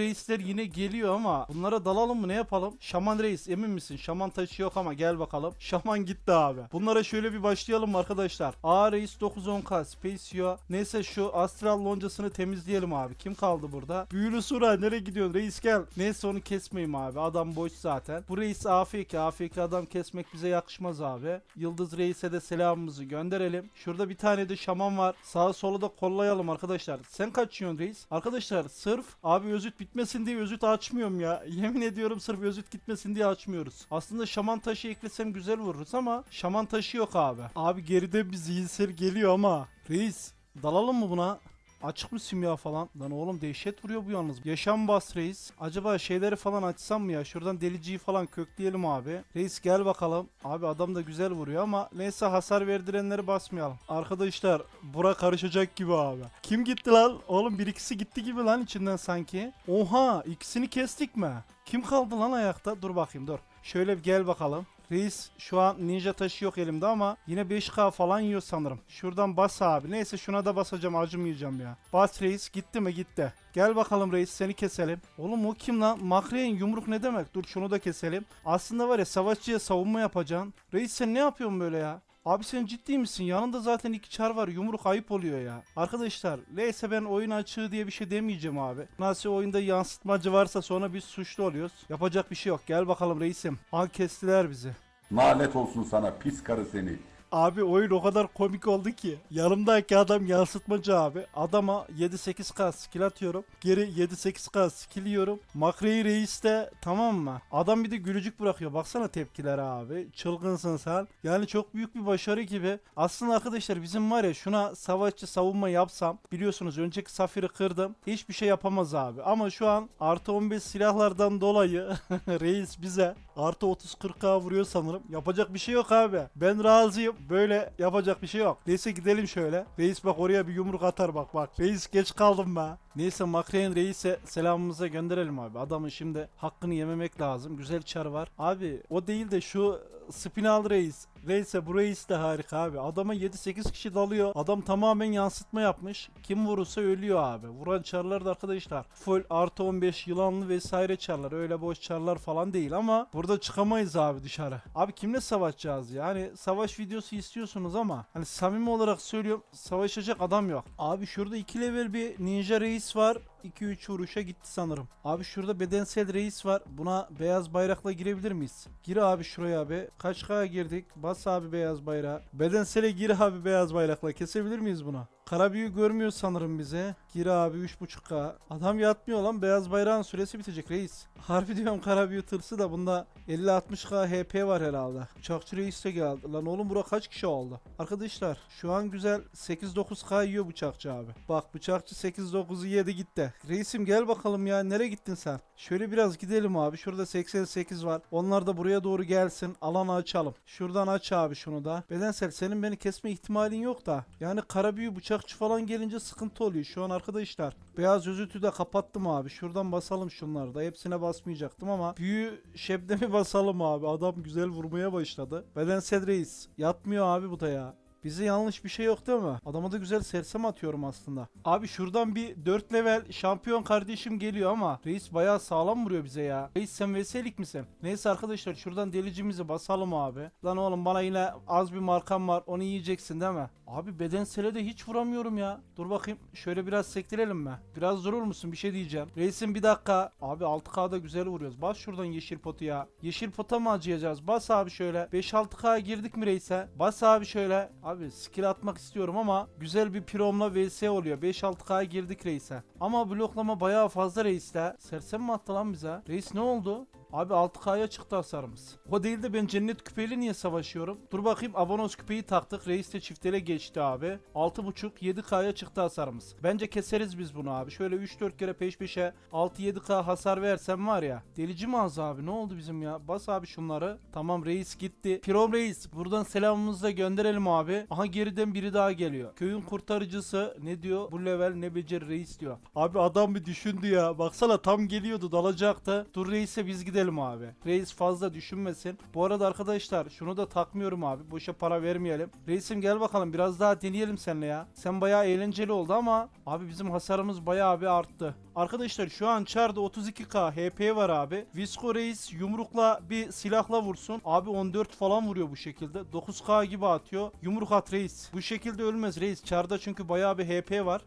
reisler yine geliyor ama bunlara dalalım mı ne yapalım? Şaman reis emin misin? Şaman taşı yok ama gel bakalım. Şaman gitti abi. Bunlara şöyle bir başlayalım arkadaşlar? A reis 910k Spacio. Neyse şu astral loncasını temizleyelim abi. Kim kaldı burada? Büyülü Sura nereye gidiyorsun reis gel. Neyse onu kesmeyeyim abi. Adam boş zaten. Bu reis AFK. AFK adam kesmek bize yakışmaz abi. Yıldız reise de selamımızı gönderelim. Şurada bir tane de şaman var. Sağa sola da kollayalım arkadaşlar. Sen kaçıyorsun reis? Arkadaşlar sırf abi özüt bitmesin diye özüt açmıyorum ya. Yemin ediyorum sırf özüt gitmesin diye açmıyoruz. Aslında şaman taşı eklesem güzel vururuz ama şaman taşı yok abi. Abi geride bir zihinsel geliyor ama reis dalalım mı buna? Açık mı simya falan? Lan oğlum dehşet vuruyor bu yalnız. Yaşam bas reis. Acaba şeyleri falan açsam mı ya? Şuradan deliciyi falan kökleyelim abi. Reis gel bakalım. Abi adam da güzel vuruyor ama neyse hasar verdirenleri basmayalım. Arkadaşlar bura karışacak gibi abi. Kim gitti lan? Oğlum bir ikisi gitti gibi lan içinden sanki. Oha ikisini kestik mi? Kim kaldı lan ayakta? Dur bakayım dur. Şöyle gel bakalım. Reis şu an ninja taşı yok elimde ama yine 5k falan yiyor sanırım. Şuradan bas abi. Neyse şuna da basacağım acımayacağım ya. Bas reis gitti mi gitti. Gel bakalım reis seni keselim. Oğlum o kim lan? Makreyin yumruk ne demek? Dur şunu da keselim. Aslında var ya savaşçıya savunma yapacaksın. Reis sen ne yapıyorsun böyle ya? Abi sen ciddi misin? Yanında zaten iki çar var. Yumruk ayıp oluyor ya. Arkadaşlar neyse ben oyun açığı diye bir şey demeyeceğim abi. Nasıl oyunda yansıtmacı varsa sonra biz suçlu oluyoruz. Yapacak bir şey yok. Gel bakalım reisim. Al kestiler bizi. Lanet olsun sana pis karı seni. Abi oyun o kadar komik oldu ki. Yanımdaki adam yansıtmacı abi. Adama 7-8k skill atıyorum. Geri 7-8k skill yiyorum. Makreyi reis de tamam mı? Adam bir de gülücük bırakıyor. Baksana tepkileri abi. Çılgınsın sen. Yani çok büyük bir başarı gibi. Aslında arkadaşlar bizim var ya şuna savaşçı savunma yapsam. Biliyorsunuz önceki safiri kırdım. Hiçbir şey yapamaz abi. Ama şu an artı 15 silahlardan dolayı reis bize artı 30-40k vuruyor sanırım. Yapacak bir şey yok abi. Ben razıyım. Böyle yapacak bir şey yok. Neyse gidelim şöyle. Reis bak oraya bir yumruk atar bak bak. Reis geç kaldım be. Neyse Makreyn Reis'e selamımıza gönderelim abi. Adamın şimdi hakkını yememek lazım. Güzel çar var. Abi o değil de şu Spinal Reis. Reis'e bu Reis de harika abi. Adama 7-8 kişi dalıyor. Adam tamamen yansıtma yapmış. Kim vurursa ölüyor abi. Vuran çarlar da arkadaşlar. Full artı 15 yılanlı vesaire çarlar. Öyle boş çarlar falan değil ama burada çıkamayız abi dışarı. Abi kimle savaşacağız ya? Hani savaş videosu istiyorsunuz ama hani samimi olarak söylüyorum savaşacak adam yok. Abi şurada 2 level bir ninja reis var. 2-3 vuruşa gitti sanırım. Abi şurada bedensel reis var. Buna beyaz bayrakla girebilir miyiz? Gir abi şuraya abi. Kaç K girdik? Bas abi beyaz bayrağı. Bedensele gir abi beyaz bayrakla. Kesebilir miyiz bunu? Karabüyü görmüyor sanırım bize. Gir abi 3.5K. Adam yatmıyor lan. Beyaz bayrağın süresi bitecek reis. Harbi diyorum karabüyü tırsı da bunda 50-60K HP var herhalde. Uçakçı reis de geldi. Lan oğlum bura kaç kişi oldu? Arkadaşlar şu an güzel 8-9K yiyor bıçakçı abi. Bak bıçakçı 8-9'u yedi gitti. Reisim gel bakalım ya. Nereye gittin sen? Şöyle biraz gidelim abi. Şurada 88 var. Onlar da buraya doğru gelsin. Alanı açalım. Şuradan aç abi şunu da. Bedensel senin beni kesme ihtimalin yok da. Yani karabüyü bıçakçı falan gelince sıkıntı oluyor. Şu an arkadaşlar. Beyaz özütü de kapattım abi. Şuradan basalım şunları da. Hepsine basmayacaktım ama. Büyü şebnemi basalım abi. Adam güzel vurmaya başladı. Bedensel reis. Yatmıyor abi bu da ya. Bize yanlış bir şey yok değil mi? Adama da güzel sersem atıyorum aslında. Abi şuradan bir 4 level şampiyon kardeşim geliyor ama reis bayağı sağlam vuruyor bize ya. Reis sen veselik misin? Neyse arkadaşlar şuradan delicimizi basalım abi. Lan oğlum bana yine az bir markam var onu yiyeceksin değil mi? Abi bedensele de hiç vuramıyorum ya. Dur bakayım şöyle biraz sektirelim mi? Biraz durur musun bir şey diyeceğim. Reisim bir dakika. Abi 6K'da güzel vuruyoruz. Bas şuradan yeşil potu ya. Yeşil pota mı acıyacağız? Bas abi şöyle. 5-6K girdik mi reise? Bas abi şöyle. Abi skill atmak istiyorum ama güzel bir piromla vs oluyor. 5-6K girdik reise. Ama bloklama bayağı fazla reiste. Sersem mi attı lan bize? Reis ne oldu? Abi 6K'ya çıktı hasarımız. O değil de ben cennet küpeyle niye savaşıyorum? Dur bakayım abonos küpeyi taktık. Reis de çiftele geçti abi. 6.5 7K'ya çıktı hasarımız. Bence keseriz biz bunu abi. Şöyle 3-4 kere peş peşe 6-7K hasar versem var ya. Delici mi az abi? Ne oldu bizim ya? Bas abi şunları. Tamam reis gitti. Pirom reis. Buradan selamımızı da gönderelim abi. Aha geriden biri daha geliyor. Köyün kurtarıcısı ne diyor? Bu level ne becer reis diyor. Abi adam bir düşündü ya. Baksana tam geliyordu dalacaktı. Dur reise biz gidelim edelim abi. Reis fazla düşünmesin. Bu arada arkadaşlar şunu da takmıyorum abi. Boşa para vermeyelim. Reisim gel bakalım biraz daha deneyelim seninle ya. Sen bayağı eğlenceli oldu ama abi bizim hasarımız bayağı bir arttı. Arkadaşlar şu an çarda 32k HP var abi. Visco Reis yumrukla bir silahla vursun. Abi 14 falan vuruyor bu şekilde. 9k gibi atıyor. Yumruk at Reis. Bu şekilde ölmez Reis. Çarda çünkü bayağı bir HP var.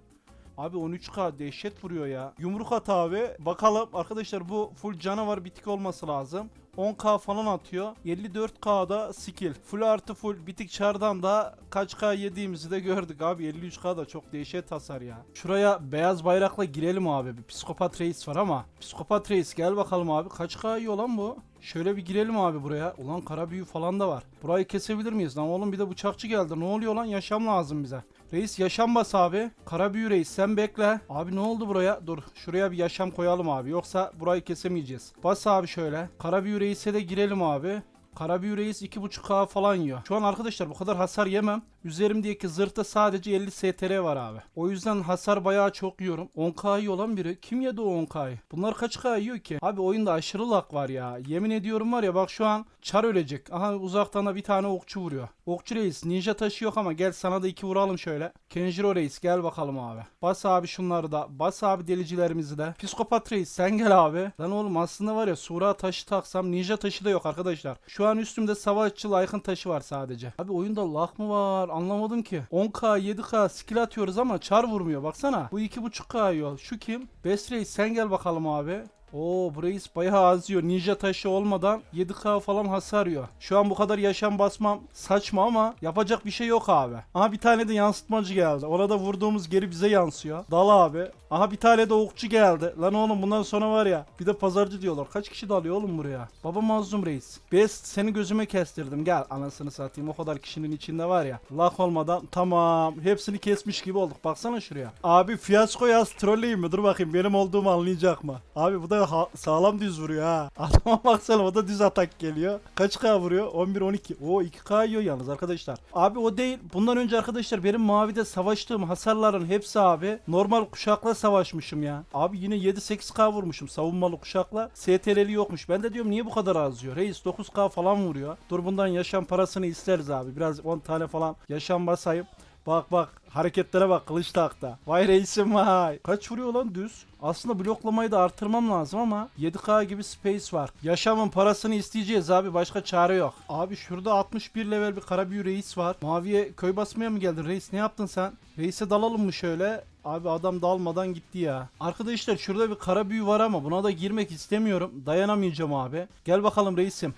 Abi 13k dehşet vuruyor ya. Yumruk at abi. Bakalım arkadaşlar bu full canavar bitik olması lazım. 10k falan atıyor. 54k'da skill. Full artı full bitik çardan da kaç k yediğimizi de gördük abi. 53k da çok dehşet hasar ya. Şuraya beyaz bayrakla girelim abi. Bir psikopat reis var ama. Psikopat reis gel bakalım abi. Kaç k yiyor lan bu? Şöyle bir girelim abi buraya. Ulan kara büyü falan da var. Burayı kesebilir miyiz lan oğlum bir de bıçakçı geldi. Ne oluyor lan yaşam lazım bize. Reis yaşam bas abi. Kara büyü reis sen bekle. Abi ne oldu buraya? Dur şuraya bir yaşam koyalım abi. Yoksa burayı kesemeyeceğiz. Bas abi şöyle. Kara büyü reise de girelim abi. Karabüyü Reis 2.5k falan yiyor. Şu an arkadaşlar bu kadar hasar yemem. Üzerimdeki zırhta sadece 50 STR var abi. O yüzden hasar bayağı çok yiyorum. 10k yiyor lan biri. Kim yedi o 10k'yı? Bunlar kaç k yiyor ki? Abi oyunda aşırı lak var ya. Yemin ediyorum var ya bak şu an çar ölecek. Aha uzaktan da bir tane okçu vuruyor. Okçu Reis ninja taşı yok ama gel sana da iki vuralım şöyle. Kenjiro Reis gel bakalım abi. Bas abi şunları da. Bas abi delicilerimizi de. Psikopat Reis sen gel abi. Lan oğlum aslında var ya sura taşı taksam ninja taşı da yok arkadaşlar. Şu an üstümde savaşçı layıkın taşı var sadece. Abi oyunda lak mı var anlamadım ki. 10k 7k skill atıyoruz ama çar vurmuyor baksana. Bu 2.5k yiyor. Şu kim? Best sen gel bakalım abi. Oo bu reis bayağı azıyor. Ninja taşı olmadan 7k falan hasar yiyor. Şu an bu kadar yaşam basmam saçma ama yapacak bir şey yok abi. Aha bir tane de yansıtmacı geldi. Orada vurduğumuz geri bize yansıyor. Dal abi. Aha bir tane de okçu geldi. Lan oğlum bundan sonra var ya bir de pazarcı diyorlar. Kaç kişi dalıyor oğlum buraya? Baba mazlum reis. Best seni gözüme kestirdim. Gel anasını satayım. O kadar kişinin içinde var ya. Lak olmadan tamam. Hepsini kesmiş gibi olduk. Baksana şuraya. Abi fiyasko yaz trolleyim mi? Dur bakayım benim olduğumu anlayacak mı? Abi bu da ha- sağlam düz vuruyor ha. Adama baksana o da düz atak geliyor. Kaç K vuruyor? 11-12. Oo 2K yiyor yalnız arkadaşlar. Abi o değil. Bundan önce arkadaşlar benim mavide savaştığım hasarların hepsi abi normal kuşakla savaşmışım ya. Abi yine 7-8K vurmuşum savunmalı kuşakla. STR'li yokmuş. Ben de diyorum niye bu kadar az yiyor? Reis 9K falan vuruyor. Dur bundan yaşam parasını isteriz abi. Biraz 10 tane falan yaşam basayım. Bak bak hareketlere bak kılıç takta. Vay reisim vay. Kaç vuruyor lan düz? Aslında bloklamayı da artırmam lazım ama 7K gibi space var. Yaşamın parasını isteyeceğiz abi başka çare yok. Abi şurada 61 level bir karabüyü reis var. Maviye köy basmaya mı geldin reis ne yaptın sen? Reise dalalım mı şöyle? Abi adam dalmadan gitti ya. Arkadaşlar şurada bir kara büyü var ama buna da girmek istemiyorum. Dayanamayacağım abi. Gel bakalım reisim.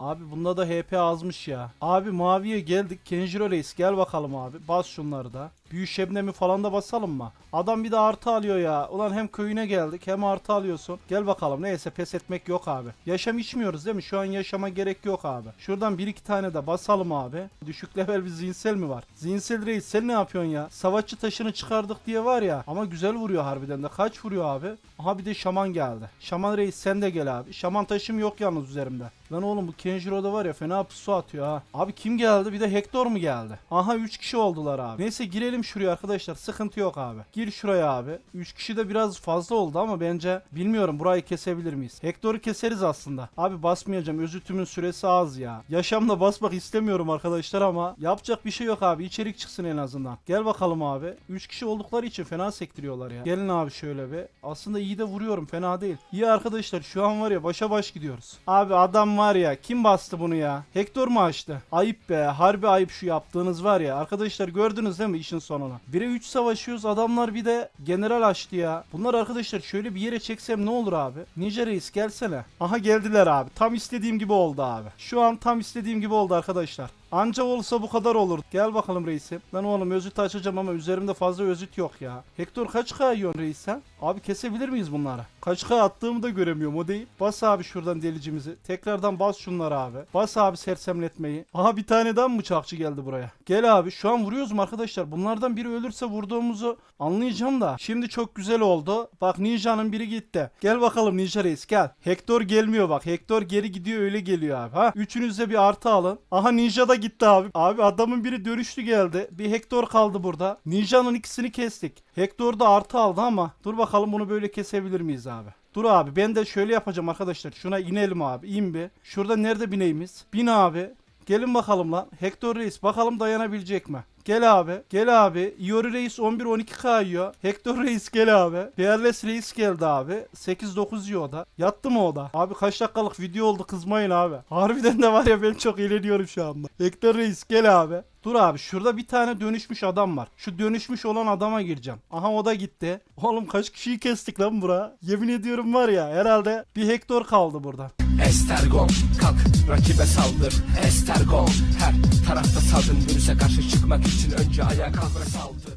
Abi bunda da HP azmış ya. Abi maviye geldik. Kenjiro Reis gel bakalım abi. Bas şunları da. Büyü şebnemi falan da basalım mı? Adam bir de artı alıyor ya. Ulan hem köyüne geldik hem artı alıyorsun. Gel bakalım neyse pes etmek yok abi. Yaşam içmiyoruz değil mi? Şu an yaşama gerek yok abi. Şuradan bir iki tane de basalım abi. Düşük level bir zihinsel mi var? Zihinsel reis sen ne yapıyorsun ya? Savaşçı taşını çıkardık diye var ya. Ama güzel vuruyor harbiden de. Kaç vuruyor abi? Aha bir de şaman geldi. Şaman reis sen de gel abi. Şaman taşım yok yalnız üzerimde. Lan oğlum bu Kenjiro'da var ya fena pusu atıyor ha. Abi kim geldi? Bir de Hector mu geldi? Aha 3 kişi oldular abi. Neyse girelim şuraya arkadaşlar. Sıkıntı yok abi. Gir şuraya abi. 3 kişi de biraz fazla oldu ama bence bilmiyorum burayı kesebilir miyiz? Hector'u keseriz aslında. Abi basmayacağım. Özütümün süresi az ya. Yaşamda basmak istemiyorum arkadaşlar ama yapacak bir şey yok abi. İçerik çıksın en azından. Gel bakalım abi. 3 kişi oldukları için fena sektiriyorlar ya. Gelin abi şöyle bir. Aslında iyi de vuruyorum. Fena değil. İyi arkadaşlar şu an var ya başa baş gidiyoruz. Abi adam var ya. Kim bastı bunu ya? Hector mu açtı? Ayıp be. Harbi ayıp şu yaptığınız var ya. Arkadaşlar gördünüz değil mi işin sonunu? 1'e 3 savaşıyoruz. Adamlar bir de general açtı ya. Bunlar arkadaşlar şöyle bir yere çeksem ne olur abi? Ninja Reis gelsene. Aha geldiler abi. Tam istediğim gibi oldu abi. Şu an tam istediğim gibi oldu arkadaşlar. Anca olsa bu kadar olur. Gel bakalım reisim. Lan oğlum özüt açacağım ama üzerimde fazla özüt yok ya. Hector kaç K yiyorsun reis sen? Abi kesebilir miyiz bunları? Kaç K attığımı da göremiyorum o değil. Bas abi şuradan delicimizi. Tekrardan bas şunları abi. Bas abi sersemletmeyi. Aha bir tane daha mı bıçakçı geldi buraya? Gel abi şu an vuruyoruz mu arkadaşlar? Bunlardan biri ölürse vurduğumuzu anlayacağım da. Şimdi çok güzel oldu. Bak Ninja'nın biri gitti. Gel bakalım Ninja Reis gel. Hector gelmiyor bak. Hector geri gidiyor öyle geliyor abi. Ha üçünüz de bir artı alın. Aha Ninja da gitti abi. Abi adamın biri dönüşlü geldi. Bir Hector kaldı burada. Ninja'nın ikisini kestik. Hector da artı aldı ama dur bakalım bunu böyle kesebilir miyiz abi? Dur abi ben de şöyle yapacağım arkadaşlar. Şuna inelim abi. İn bir. Şurada nerede bineyimiz? Bin abi. Gelin bakalım lan. Hector Reis bakalım dayanabilecek mi? Gel abi. Gel abi. Iori Reis 11-12k yiyor. Hector Reis gel abi. Fearless Reis geldi abi. 8-9 yiyor da. Yattı mı o da? Abi kaç dakikalık video oldu kızmayın abi. Harbiden de var ya ben çok eğleniyorum şu anda. Hector Reis gel abi. Dur abi şurada bir tane dönüşmüş adam var. Şu dönüşmüş olan adama gireceğim. Aha o da gitti. Oğlum kaç kişiyi kestik lan bura. Yemin ediyorum var ya herhalde bir Hector kaldı burada. Estergon kalk rakibe saldır Estergon her tarafta saldın Virüse karşı çıkmak için önce ayağa kalk ve saldır